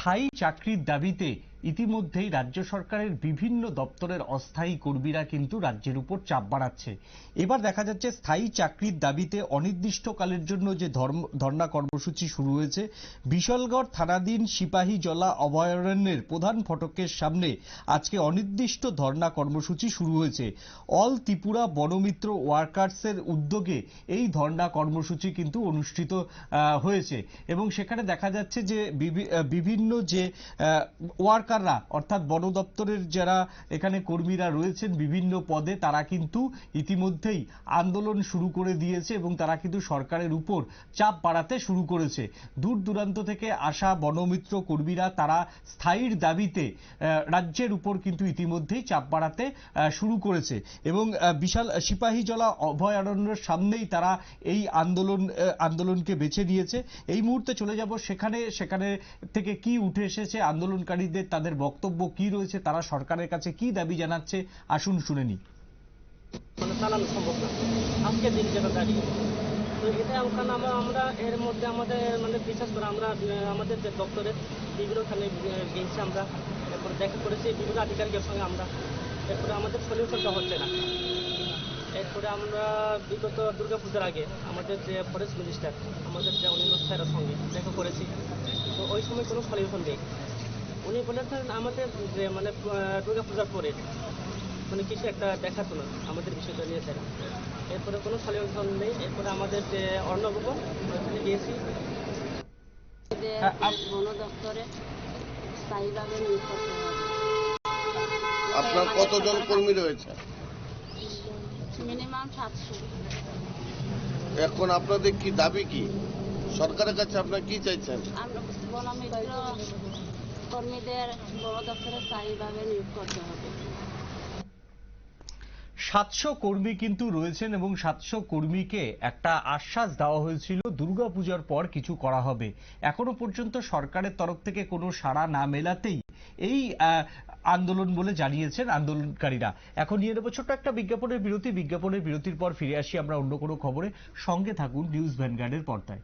স্থায়ী চাকরির দাবিতে ইতিমধ্যেই রাজ্য সরকারের বিভিন্ন দপ্তরের অস্থায়ী কর্মীরা কিন্তু রাজ্যের উপর চাপ বাড়াচ্ছে। এবার দেখা যাচ্ছে স্থায়ী চাকরির দাবিতে অনির্দিষ্টকালের জন্য যে ধর্ম, ধর্ণা কর্মসূচি শুরু হয়েছে, বিশালগড় থানাধীন সিপাহী জলা অভয়ারণ্যের প্রধান ফটকের সামনে আজকে অনির্দিষ্ট ধর্ণা কর্মসূচি শুরু হয়েছে। অল ত্রিপুরা বনমিত্র ওয়ার্কার্সের উদ্যোগে এই ধর্ণা কর্মসূচি কিন্তু অনুষ্ঠিত হয়েছে। এবং সেখানে দেখা যাচ্ছে যে বিভিন্ন যে ওয়ার্কাররা অর্থাৎ বন দপ্তরের যারা এখানে কর্মীরা রয়েছেন বিভিন্ন পদে, তারা কিন্তু ইতিমধ্যেই আন্দোলন শুরু করে দিয়েছে এবং তারা কিন্তু সরকারের উপর চাপ বাড়াতে শুরু করেছে। দূর দূরান্ত থেকে আসা বনমিত্র কর্মীরা, তারা স্থায়ীর দাবিতে রাজ্যের উপর কিন্তু ইতিমধ্যেই চাপ বাড়াতে শুরু করেছে এবং বিশাল সিপাহীজলা অভয়ারণ্যের সামনেই তারা এই আন্দোলন আন্দোলনকে বেছে নিয়েছে। এই মুহূর্তে চলে যাব সেখানে সেখানে থেকে কি উঠে এসেছে আন্দোলনকারীদের তাদের বক্তব্য কি রয়েছে, তারা সরকারের কাছে কি দাবি জানাচ্ছে, আসুন শুনে নি মানে সম্ভব দিন যেটা তো এটা আমরা এর মধ্যে আমাদের মানে বিশেষ করে, আমরা আমাদের যে দপ্তরে বিভিন্নখানে গেছি আমরা। এরপরে দেখা করেছি, বিভিন্ন আধিকারিকের সঙ্গে আমরা। এরপরে আমাদের সলিউশনটা হচ্ছে না। এরপরে আমরা বিগত দুর্গা পূজার আগে আমাদের যে ফরেস্ট মিনিস্টার আমাদের যে অনিন্দ স্যারের সঙ্গে দেখা করেছি। তো ওই সময় কোনো সলিউশন নেই। উনি বলেছেন আমাদের যে মানে দুর্গা পূজার পরে মানে কিছু একটা দেখাতো না আমাদের বিষয়টা নিয়ে এরপরে কোনো সলিউশন নেই। এরপরে আমাদের যে অর্ণভবন ওইখানে গিয়েছি। যে হ্যাঁ, বন দপ্তরে স্থায়ীভাবে নিয়োগ করতে হবে। আপনার কতজন কর্মী রয়েছে? মিনিমাম সাতশো। এখন আপনাদের কি দাবি কি? সরকারের কাছে আপনার কি চাইছেন? আমরা কর্মীদের বন দপ্তরে স্থায়ীভাবে নিয়োগ করতে হবে। সাতশো কর্মী কিন্তু রয়েছেন এবং সাতশো কর্মীকে একটা আশ্বাস দেওয়া হয়েছিল, দুর্গাপূজার পর কিছু করা হবে। এখনও পর্যন্ত সরকারের তরফ থেকে কোনো সাড়া না মেলাতেই এই আন্দোলন বলে জানিয়েছেন আন্দোলনকারীরা। এখন নিয়ে নেব ছোট্ট একটা বিজ্ঞাপনের বিরতি। বিজ্ঞাপনের বিরতির পর ফিরে আসি আমরা অন্য কোনো খবরে। সঙ্গে থাকুন নিউজ ভ্যানগার্ডের পর্দায়।